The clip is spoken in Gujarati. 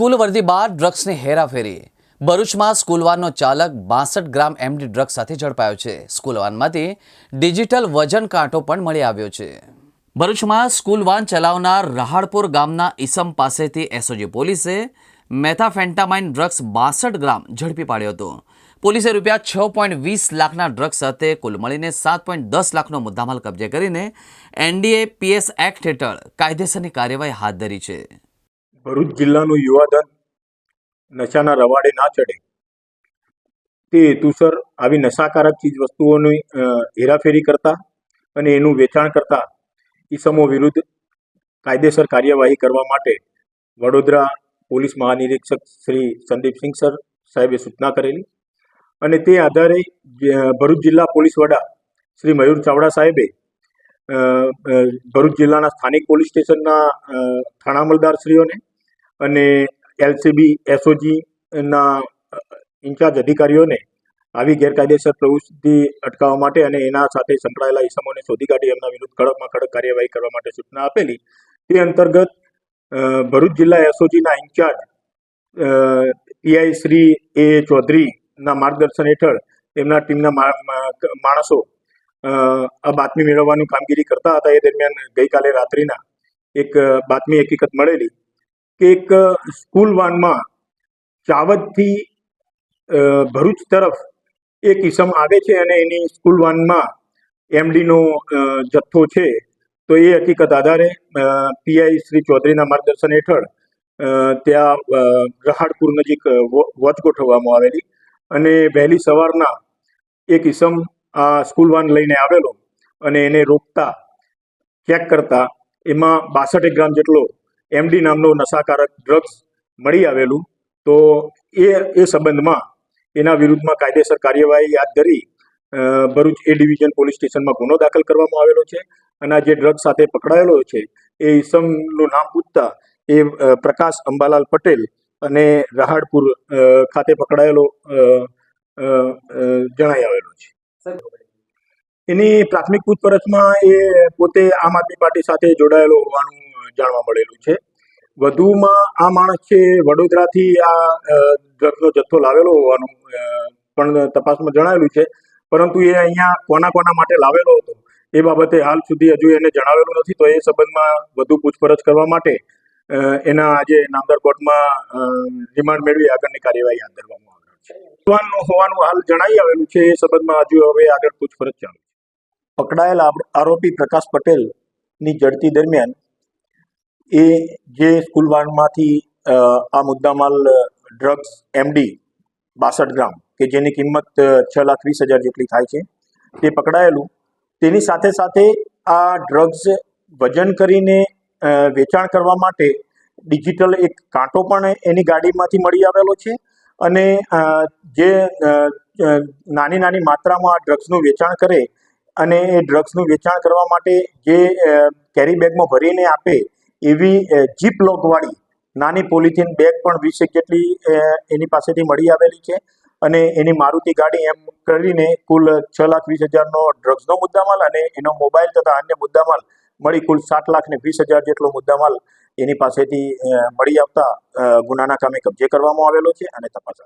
સ્કૂલ વર્દી બાદ ડ્રગ્સની હેરાફેરી. ભરૂચમાં સ્કૂલ વાનનો ચાલક બાસઠ ગ્રામ એમડી ડ્રગ્સ સાથે ઝડપાયો છે. સ્કૂલ વાનમાંથી ડિજિટલ વજન કાંટો પણ મળી આવ્યો છે. ભરૂચમાં સ્કૂલ વાન ચલાવનાર રહાડપુર ગામના ઈસમ પાસેથી એસઓજી પોલીસે મેથાફેન્ટામાઇન ડ્રગ્સ બાસઠ ગ્રામ ઝડપી પાડ્યો હતો. પોલીસે રૂપિયા છ પોઈન્ટ વીસ લાખના ડ્રગ્સ સાથે કુલ મળીને સાત પોઈન્ટ દસ લાખનો મુદ્દામાલ કબજે કરીને એનડીએ પીએસ એક્ટ હેઠળ કાયદેસરની કાર્યવાહી હાથ ધરી છે. ભરૂચ જિલ્લાનું યુવાધન નશાના રવાડે ના ચડે. તે હેતુસર આવી નશાકારક ચીજ વસ્તુઓની હેરાફેરી કરતા અને એનું વેચાણ કરતા ઈસમો વિરુદ્ધ કાયદેસર કાર્યવાહી કરવા માટે વડોદરા પોલીસ મહાનિરીક્ષક શ્રી સંદીપસિંહ સર સાહેબે સૂચના કરેલી અને તે આધારે ભરૂચ જિલ્લા પોલીસ વડા શ્રી મયુર ચાવડા સાહેબે ભરૂચ જિલ્લાના સ્થાનિક પોલીસ સ્ટેશનના થાણા અમલદારશ્રીઓને અને એલસીબી એસઓજીના ઇન્ચાર્જ અધિકારીઓને આવી ગેરકાયદેસર પ્રવૃત્તિ અટકાવવા માટે અને એના સાથે સંકળાયેલા ઇસમોને શોધી કાઢી એમના વિરુદ્ધ કડકમાં કડક કાર્યવાહી કરવા માટે સૂચના આપેલી. તે અંતર્ગત ભરૂચ જિલ્લા એસઓજીના ઇન્ચાર્જ પીઆઈ શ્રી એ ચૌધરીના માર્ગદર્શન હેઠળ એમના ટીમના માણસો આ બાતમી મેળવવાની કામગીરી કરતા હતા. એ દરમિયાન ગઈકાલે રાત્રિના એક બાતમી હકીકત મળેલી. કે એક સ્કૂલ વાનમાં ચાવદથી ભરૂચ તરફ એક ઈસમ આવે છે અને એની સ્કૂલ વાનમાં એમડીનો જથ્થો છે, તો એ હકીકત આધારે પીઆઈ શ્રી ચૌધરીના માર્ગદર્શન હેઠળ ત્યાં રહાડપુર નજીક વચ ગોઠવવામાં આવેલી અને વહેલી સવારના એક ઈસમ આ સ્કૂલ વાન લઈને આવેલો અને એને રોકતા, ચેક કરતા, એમાં બાસઠ ગ્રામ જેટલો એમડી નામનો નશાકારક ડ્રગ્સ મળી આવેલું. તો એ એ સંબંધમાં એના વિરુદ્ધમાં કાયદેસર કાર્યવાહી હાથ ધરી ભરૂચ એ ડિવિઝન પોલીસ સ્ટેશનમાં ગુનો દાખલ કરવામાં આવેલો છે અને જે ડ્રગ્સ સાથે પકડાયેલો છે એ ઈસમનું નામ પૂછતા એ પ્રકાશ અંબાલાલ પટેલ અને રહાડપુર ખાતે પકડાયેલો જણાઈ આવેલો છે. એની પ્રાથમિક પૂછપરછમાં એ પોતે આમ આદમી પાર્ટી સાથે જોડાયેલો હોવાનું જાણવા મળેલું છે. વધુમાં આ માણસ છે, વડોદરાથી આ ડ્રગ્સનો જથ્થો લાવેલો હોવાનું પણ તપાસમાં જણાવેલું છે. પરંતુ એ અહીંયા કોના કોના માટે લાવેલો હતો, એ બાબતે હાલ સુધી હજુ એને જણાવેલું નથી. તો એ સંબંધમાં વધુ પૂછપરછ કરવા માટે એના આજે નામદાર કોર્ટમાં રિમાન્ડ મેળવી આગળની કાર્યવાહી હાથ ધરવામાં આવેલ છે. હોવાનું હાલ જણાઈ આવેલું છે, એ સંબંધમાં હજુ હવે આગળ પૂછપરછ ચાલુ. પકડાયેલા આરોપી પ્રકાશ પટેલની ઝડપી દરમિયાન એ જે સ્કૂલ વાનમાંથી આ મુદ્દામાલ ડ્રગ્સ એમડી બાસઠ ગ્રામ, કે જેની કિંમત છ લાખ વીસ હજાર જેટલી થાય છે, તે પકડાયેલું. તેની સાથે સાથે આ ડ્રગ્સ વજન કરીને વેચાણ કરવા માટે ડિજિટલ એક કાંટો પણ એની ગાડીમાંથી મળી આવેલો છે અને જે નાની નાની માત્રામાં આ ડ્રગ્સનું વેચાણ કરે અને એ ડ્રગ્સનું વેચાણ કરવા માટે જે કેરી બેગમાં ભરીને આપે એવી જીપ લોકવાળી નાની પોલિથીન બેગ પણ વીસે જેટલી એની પાસેથી મળી આવેલી છે અને એની મારુતિ ગાડી એમ કરીને કુલ છ લાખ વીસ હજારનો ડ્રગ્સનો મુદ્દામાલ અને એનો મોબાઈલ તથા અન્ય મુદ્દામાલ મળી કુલ સાત લાખ ને વીસ હજાર જેટલો મુદ્દામાલ એની પાસેથી મળી આવતા ગુનાના કામે કબજે કરવામાં આવેલો છે અને તપાસ.